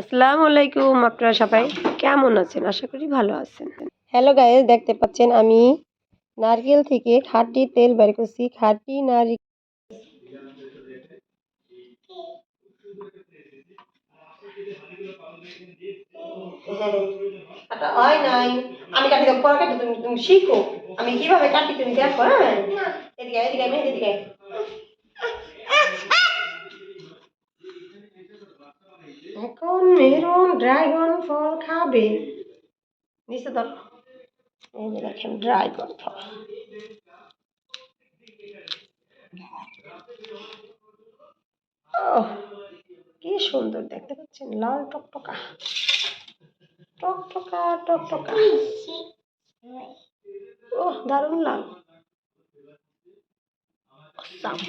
আসসালামু আলাইকুম আপনারা সবাই কেমন আছেন? আশা করি ভালো আছেন। হ্যালো গাইস দেখতে পাচ্ছেন আমি নারকেল থেকে খাঁটি তেল বের করছি খাঁটি নারকেল। হয় আমি কাটি পরে কাটি তুমি তুমি শিখো। আমি কীভাবে কাটি তুমি দেখো হ্যাঁ? এদিকে এদিকে এদিকে আয়। এখন মেরুন ড্রাগন ফল খাবে। নিচে ধর। এই যে দেখেন, ড্রাগন ফল। কি সুন্দর দেখতে পাচ্ছেন, লাল টকটকা। টকটকা টকটকা। ওহ, দারুণ লাল। Awesome.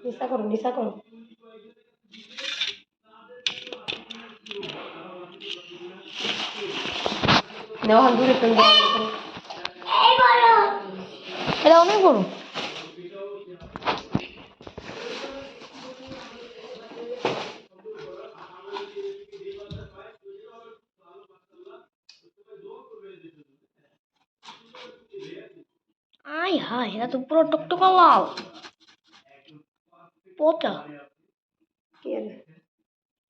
নিশা করো নিশা করো। নেওয়া দূরে ফেল এটা অনেক বড়। আয় হায় এটা তো পুরো টকটকা লাল। পচা।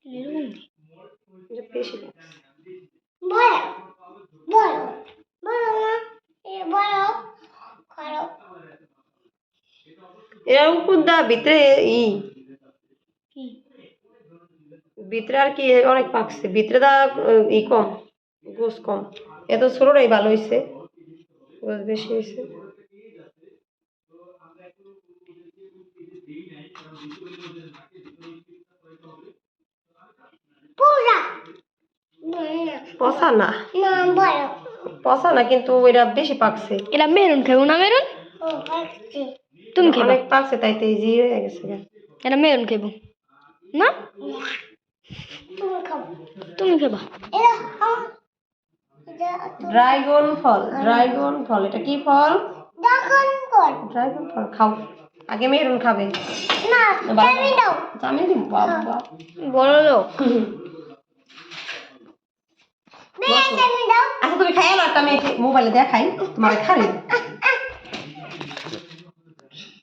এরকম বেশি বড় বড় বড় মা এ বড় খারাপ এরা উপর দা ভিতরে ই। ভিতরে আর কি অনেক পাকছে। ভিতরে দা ই কম গোস কম। এত ছোটটাই ভালো হয়েছে গোস বেশি হয়েছে পচা না? না বড় পচা না কিন্তু এটা বেশি পাকছে। এটা মেরুন খাব না মেরুন? তুমি খেবা অনেক পাকছে তাই তো ইজি হয়ে গেছে। এটা মেরুন খাব না? তুমি খাব তুমি খাবা ড্রাগন ফল ড্রাগন ফল এটা কি ফল? ড্রাগন ফল ড্রাগন ফল খাও। আগে মেরুন খাবে। না। আমি দাও। আমি দিই বাবা। বড় লোক। আচ্ছা তুমি খাই না আমি মোবাইলে দেখাই। তোমার খাই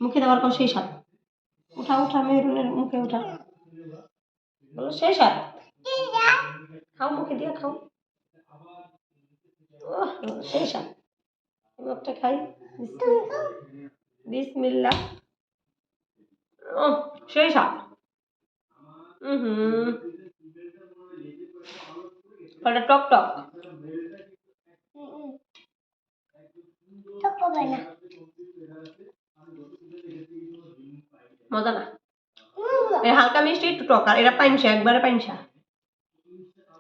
মুখে দেওয়ার পর সেই সাত উঠা উঠা মেরুনের মুখে উঠা। বলো সেই সাত খাও মুখে দিয়ে খাও। ওহ, সেই সাত একটা খাই। বিসমিল্লা ও সেই সাত হুম ফলটা টক টক। মজা না? হালকা মিষ্টি একটু টক আর এটা পাইনসা একবারে পাইনসা।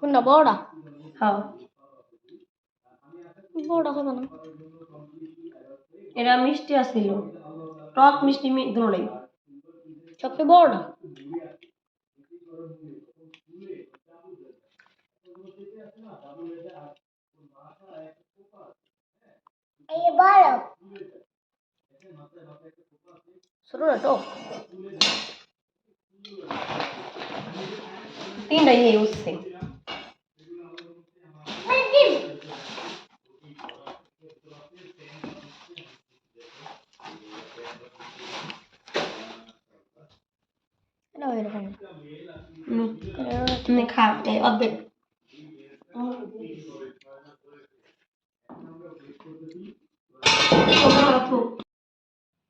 কোনটা বড়টা হ্যাঁ। বড়টা হবে না। এরা মিষ্টি আসছিল টক মিষ্টি দুটোই সবচেয়ে বড়টা না? টক? তিনটা ইয়ে উঠছে এটা এরকম তুমি খা এই অর্ধেক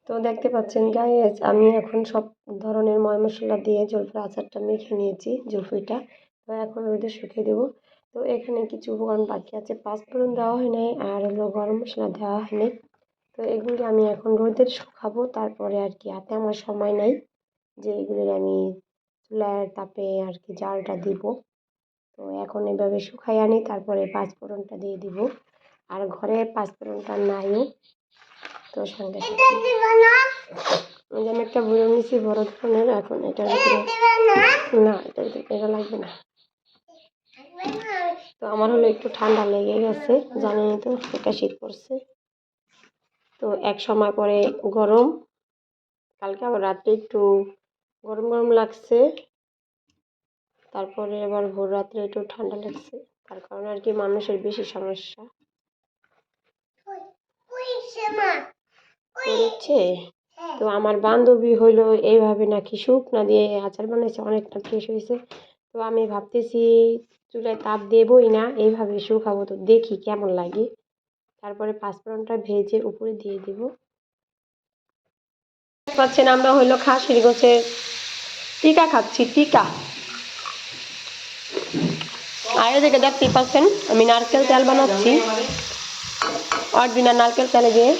তো দেখতে পাচ্ছেন গাইজ আমি এখন সব ধরনের ময় মশলা দিয়ে জলফির আচারটা মেখে নিয়েছি, জলফিটা। তো এখন রোদে শুকিয়ে দেবো। তো এখানে কিছু উপকরণ বাকি আছে। পাঁচফোড়ন দেওয়া হয় নাই আর হলো গরম মশলা দেওয়া হয়নি তো এগুলি আমি এখন রোদে শুকাবো, তারপরে আর কি হাতে আমার সময় নাই যে এগুলি আমি চুলার তাপে আর কি জালটা দিব। তো এখন এভাবে শুকাই আনি তারপরে পাঁচফোড়নটা দিয়ে দিব। আর ঘরে পাঁচফোড়নটা নাইও তো সঙ্গে আমি একটা বুড়ো নিয়েছি, বড় ধরনের। এখন এটা না, এটা এটা লাগবে না। তো আমার হলো একটু ঠান্ডা লেগে গেছে জানেনই তো, একটা শীত পড়ছে। তো এক সময় পরে গরম, কালকে আবার রাত্রে একটু গরম গরম লাগছে। তারপরে আবার ভোর রাত্রে একটু ঠান্ডা লাগছে। তার কারণে আর কি মানুষের বেশি সমস্যা। করেছে? তো আমার বান্ধবী হইল এইভাবে নাকি শুকনা দিয়ে আচার বানাইছে, অনেকটা ফ্রেশ হয়েছে তো আমি ভাবতেছি চুলায় তাপ দেবই না, এইভাবে শুকাবো তো দেখি কেমন লাগে। তারপরে পাঁচফোড়নটা ভেজে উপরে দিয়ে দিব। পাচ্ছেন আমরা হইল খাসির গোছের টিকা খাচ্ছি, টিকা। আর এদিকে দেখতে পাচ্ছেন, আমি নারকেল তেল বানাচ্ছি। অরিজিনাল নারকেল তেলে দিয়ে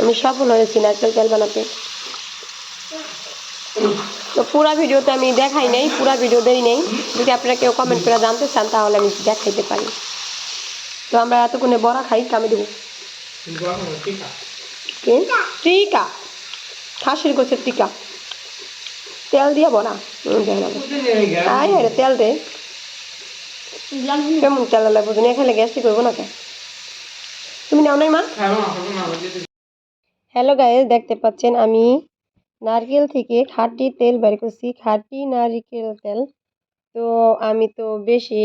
আমি সফল হয়েছি নারকেল তেল বানাতে। তো পুরা ভিডিওতে আমি দেখাই নেই, পুরা ভিডিও দেই নেই। যদি আপনারা কেউ কমেন্ট করে জানতে চান, তাহলে আমি দেখাইতে পারি। তো আমরা এতক্ষণে বড়া খাই কামে দেবো। টিকা। খাসির গোছের টিকা। তেল দিয়ে হুম, দেয় আরে তেল দে। কেমন তেল লাগবে তুমি এখানে গ্যাসটি করব না তুমি নাও নাই মা? হ্যালো গাইস দেখতে পাচ্ছেন আমি নারকেল থেকে খাঁটি তেল বের করছি খাঁটি নারকেল তেল। তো আমি তো বেশি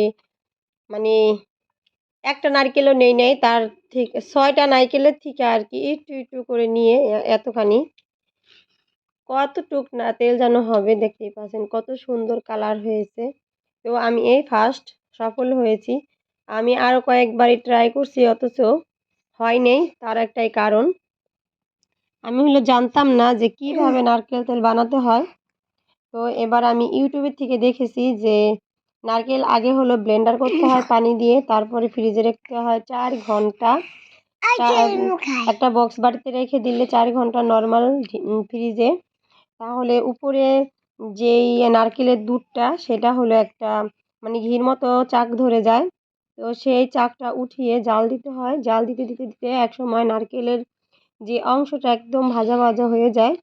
মানে একটা নারকেলও নেই, নাই, তার ঠিক ছয়টা নারকেলের থেকে আর কি একটু একটু করে নিয়ে এতখানি। কতটুক না তেল যেন হবে দেখতেই পাচ্ছেন, কত সুন্দর কালার হয়েছে। তো আমি এই ফার্স্ট সফল হয়েছি। আমি আরও কয়েকবারই ট্রাই করছি, অথচ হয় নেই, তার একটাই কারণ। আমি হলো জানতাম না যে কীভাবে নারকেল তেল বানাতে হয়। তো এবার আমি ইউটিউবের থেকে দেখেছি যে নারকেল আগে হলো ব্লেন্ডার করতে হয় পানি দিয়ে তারপরে ফ্রিজে রাখতে হয় চার ঘণ্টা। চার- একটা বক্স বাড়িতে রেখে দিলে চার ঘণ্টা নর্মাল ফ্রিজে তাহলে উপরে যেই নারকেলের দুধটা সেটা হলো একটা মানে ঘির মতো চাক ধরে যায়। তো সেই চাকটা উঠিয়ে জাল দিতে হয়। জাল দিতে দিতে দিতে এক সময় নারকেলের যে অংশটা একদম ভাজা ভাজা হয়ে যায়।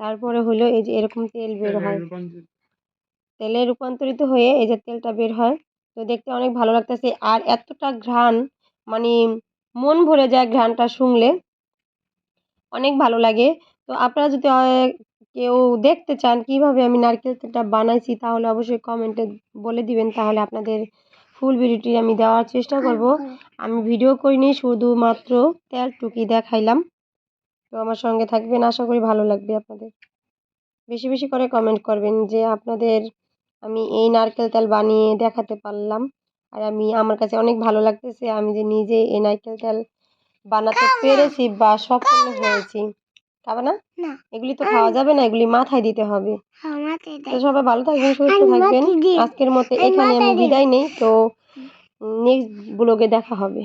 তারপরে হলো এই যে এরকম তেল বের হয়। তেলে রূপান্তরিত হয়ে এই যে তেলটা বের হয় তো দেখতে অনেক ভালো লাগতেছে। আর এতটা ঘ্রাণ মানে মন ভরে যায় ঘ্রাণটা শুনলে। অনেক ভালো লাগে। তো আপনারা যদি কেউ দেখতে চান কীভাবে আমি নারকেল তেলটা বানাইছি তাহলে অবশ্যই কমেন্টে বলে দিবেন। তাহলে আপনাদের ফুল ভিডিওটি আমি দেওয়ার চেষ্টা করব। আমি ভিডিও করিনি শুধুমাত্র তেলটুকি দেখাইলাম। তো আমার সঙ্গে থাকবেন। আশা করি ভালো লাগবে আপনাদের। বেশি বেশি করে কমেন্ট করবেন যে আপনাদের আমি এই নারকেল তেল বানিয়ে দেখাতে পারলাম। আর আমি আমার কাছে অনেক ভালো লাগতেছে আমি যে নিজে এই নারকেল তেল বানাতে পেরেছি বা সফল হয়েছি। খাবে না। এগুলি তো খাওয়া যাবে না এগুলি মাথায় দিতে হবে। তো সবাই ভালো থাকবেন সুস্থ থাকবেন। আজকের মতো এখানে আমি বিদায় নেই। তো নেক্সট ব্লগে দেখা হবে।